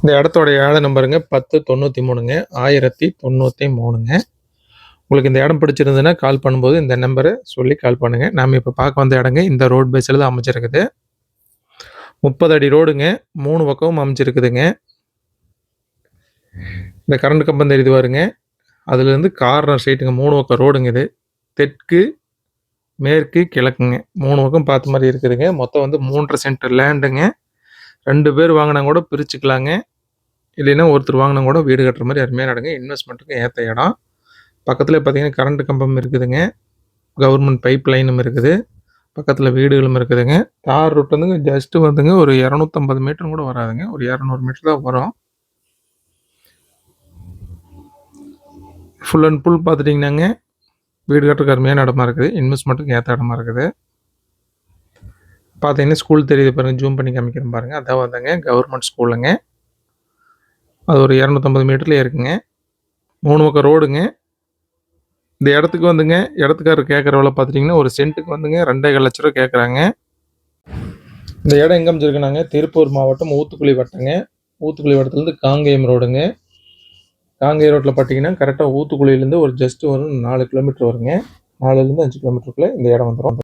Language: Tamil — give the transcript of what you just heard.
இந்த இடத்தோட ஏழை நம்பருங்க. பத்து தொண்ணூற்றி மூணுங்க ஆயிரத்தி தொண்ணூற்றி மூணுங்க உங்களுக்கு இந்த இடம் பிடிச்சிருந்ததுன்னா கால் பண்ணும்போது இந்த நம்பரை சொல்லி கால் பண்ணுங்கள் நாம் இப்போ பார்க்க வந்த இடங்க இந்த ரோட் பேஸில் தான் அமைச்சிருக்குது முப்பது அடி ரோடுங்க. மூணு பக்கமும் அமைச்சிருக்குதுங்க இந்த கரண்ட் கம்பம் தெரியுது பாருங்க. அதுலேருந்து கார்னர் சைட்டுங்க மூணு பக்கம் ரோடுங்க இது. தெற்கு மேற்கு கிழக்குங்க. மூணு பக்கம் பார்த்த மாதிரி இருக்குதுங்க. மொத்தம் வந்து மூன்றரை சென்ட் லேண்டுங்க ரெண்டு பேர் வாங்கினா கூட பிரிச்சுக்கலாங்க. இல்லைன்னா ஒருத்தர் வாங்கினா கூட வீடு கட்டுற மாதிரி அருமையாக நடங்க. இன்வெஸ்ட்மெண்ட்டுக்கு ஏற்ற இடம். பக்கத்தில் பார்த்தீங்கன்னா கரண்ட் கம்பம் இருக்குதுங்க. கவர்மெண்ட் பைப் லைனும் இருக்குது. பக்கத்தில் வீடுகளும் இருக்குதுங்க. தார் ரூட் வந்துங்க ஜஸ்ட்டு வந்துங்க ஒரு இரநூத்தம்பது மீட்டர் கூட வராதுங்க. ஒரு இரநூறு மீட்டர் தான் வரும். ஃபுல் அண்ட் ஃபுல் பார்த்துட்டிங்கன்னாங்க வீடு கட்டுறதுக்கு அருமையான இடமா இருக்குது. இன்வெஸ்ட்மெண்ட்டுக்கு ஏற்ற இடமா இருக்குது. பார்த்தீங்கன்னா ஸ்கூல் தெரியுது பாருங்கள் ஜூம் பண்ணி காமிக்கிறேன் பாருங்கள் அதான் வந்தாங்க கவர்மெண்ட் ஸ்கூலுங்க அது ஒரு இரநூத்தம்பது மீட்டர்லேயே இருக்குங்க. மூணு பக்கம் ரோடுங்க இந்த இடத்துக்கு வந்துங்க இடத்துக்காரர் கேட்குற வேலை பார்த்துட்டிங்கன்னா ஒரு சென்ட்டுக்கு வந்துங்க ரெண்டே கால் லட்ச ரூபா கேட்குறாங்க இந்த இடம் எங்கே அமைச்சிருக்குனாங்க திருப்பூர் மாவட்டம் ஊத்துக்குழி வட்டங்க. ஊத்துக்குழி வட்டத்துலேருந்து காங்கேயம் ரோடுங்க காங்கேயம் ரோட்டில் பார்த்தீங்கன்னா கரெக்டாக ஊத்துக்குழியிலேருந்து ஒரு ஜஸ்ட் ஒரு நாலு கிலோமீட்டர் வருங்க. நாலுலேருந்து அஞ்சு கிலோமீட்டருக்குள்ளே இந்த இடம் வந்துடும்